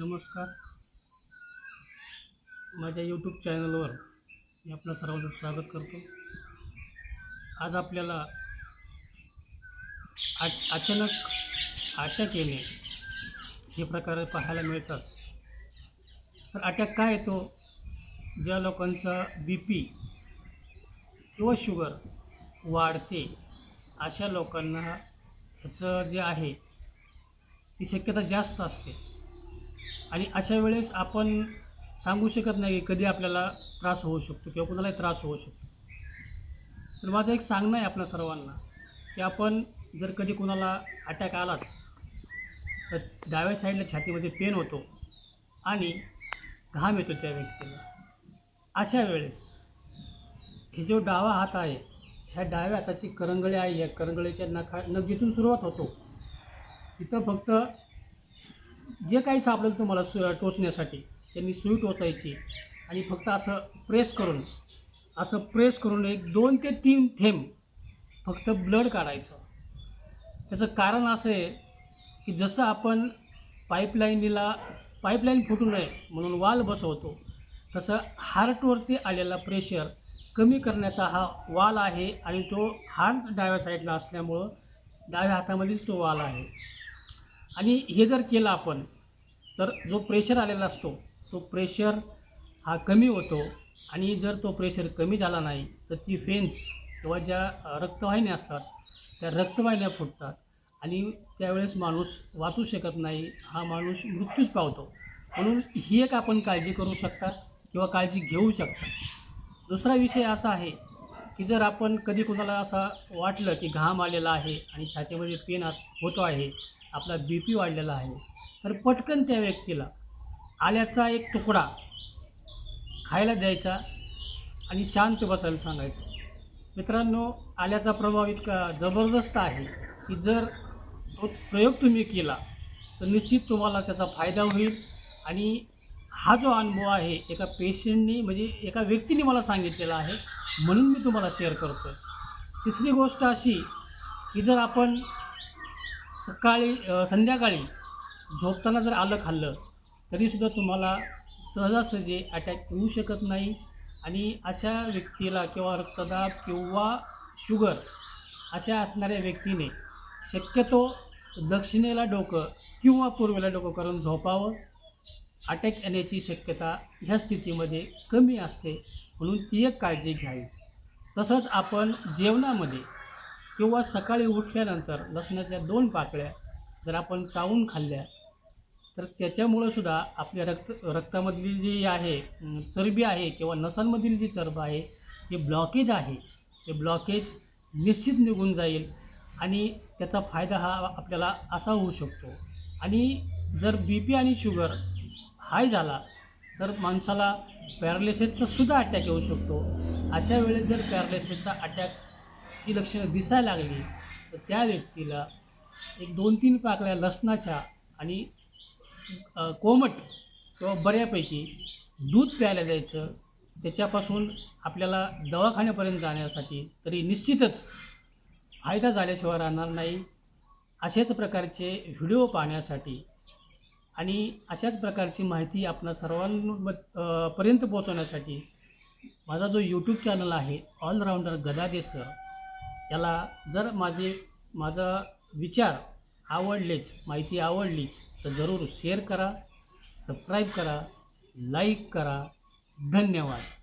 नमस्कार. माझ्या यूट्यूब चॅनलवर मी आपलं सर्वांचं स्वागत करतो. आज आपल्याला आ अचानक अटॅक येणे हे प्रकार पाहायला मिळतात तर अटॅक काय येतो? ज्या लोकांचा बी पी किंवा शुगर वाढते अशा लोकांना ह्याचं जे आहे ती शक्यता जास्त असते. आणि अशा वेळेस आपण सांगू शकत नाही की कधी आपल्याला त्रास होऊ शकतो किंवा कुणालाही त्रास होऊ शकतो. तर माझं एक सांगणं आहे आपल्या सर्वांना की आपण जर कधी कुणाला अटॅक आलाच तर डाव्या साईडला छातीमध्ये पेन होतो आणि घाम येतो त्या व्यक्तीला. अशा वेळेस हे जो डावा हात आहे ह्या डाव्या हाताची करंगळी आहे या करंगळीच्या नखा नख जिथून सुरुवात होतो तिथं फक्त जे काही सापडेल तुम्हाला सु टोचण्यासाठी त्यांनी सुई टोचायची आणि फक्त असं प्रेस करून असं प्रेस करून एक दोन ते तीन थेंब फक्त ब्लड काढायचं. त्याचं कारण असं आहे की जसं आपण पाईपलाईनीला पाईपलाईन फुटू नये म्हणून वाल बसवतो तसं हार्टवरती आलेला प्रेशर कमी करण्याचा हा वाल आहे आणि तो हार्ट डाव्या साईडला असल्यामुळं डाव्या हातामध्येच तो वाल आहे. आणि हे जर केलं आपण तर जो प्रेशर आलेला असतो तो प्रेशर हा कमी होतो. आणि जर तो प्रेशर कमी झाला नाही तर ती फेन्स किंवा ज्या रक्तवाहिन्या असतात त्या रक्तवाहिन्या फुटतात. आणि त्यावेळेस माणूस वाचू शकत नाही हा माणूस मृत्यूच पावतो. म्हणून ही एक आपण काळजी करू शकता किंवा काळजी घेऊ शकता दुसरा विषय असा आहे की जर आपण कधी कुणाला असा वाटलं की घाम आलेला आहे आणि छातीमध्ये पेन आत- होतो आहे आपला बी पी वाढलेला आहे तर पटकन त्या व्यक्तीला आल्याचा एक तुकडा खायला द्यायचा आणि शांत बसायला सांगायचं. मित्रांनो आल्याचा प्रभाव इतका जबरदस्त आहे की जर तो प्रयोग तुम्ही केला तर निश्चित तुम्हाला त्याचा फायदा होईल आणि हा जो अनुभव आहे एका पेशंटनी म्हणजे एका व्यक्तीने मला सांगितलेला आहे म्हणून मी तुम्हाला शेअर करतो आहे तिसरी गोष्ट अशी की जर आपण सकाळी संध्याकाळी झोपताना जर आलं खाल्लं तरीसुद्धा तुम्हाला सहजासहजी अटॅक येऊ शकत नाही आणि अशा व्यक्तीला किंवा रक्तदाब किंवा शुगर अशा असणाऱ्या व्यक्तीने शक्यतो दक्षिणेला डोकं किंवा पूर्वेला डोकं करून झोपावं. अटॅक येण्याची शक्यता ह्या स्थितीमध्ये कमी असते म्हणून ती एक काळजी घ्यावी. तसंच आपण जेवणामध्ये किंवा सकाळी उठल्यानंतर लसणाच्या दोन पाकळ्या जर आपण चावून खाल्ल्या तर त्याच्यामुळं सुद्धा आपल्या रक्त रक्तामधली जी आहे चरबी आहे किंवा नसांमधील जी चरब आहे जे ब्लॉकेज आहे ते ब्लॉकेज निश्चित निघून जाईल आणि त्याचा फायदा हा आपल्याला असा होऊ शकतो. आणि जर बी पी आणि शुगर हाय झाला तर माणसाला पॅरालिसिसचासुद्धा अटॅक येऊ शकतो. अशा वेळेस जर पॅरालिसिसचा अटॅकची लक्षणं दिसायला लागली तर त्या व्यक्तीला एक दोन तीन पाकळ्या लसणाच्या आणि कोमट किंवा बऱ्यापैकी दूध प्यायला द्यायचं त्याच्यापासून आपल्याला दवाखान्यापर्यंत जाण्यासाठी तरी निश्चितच फायदा झाल्याशिवाय राहणार नाही. अशाच प्रकारचे व्हिडिओ पाहण्यासाठी आणि अशाच प्रकारची माहिती आपणा सर्वांम पर्यंत पोहोचवण्यासाठी माझा जो यूट्यूब चॅनल आहे ऑलराऊंडर गदादे सर याला जर माझे माझा विचार आवडलेच माहिती आवडलीच तर जरूर शेअर करा सबस्क्राईब करा लाईक करा. धन्यवाद.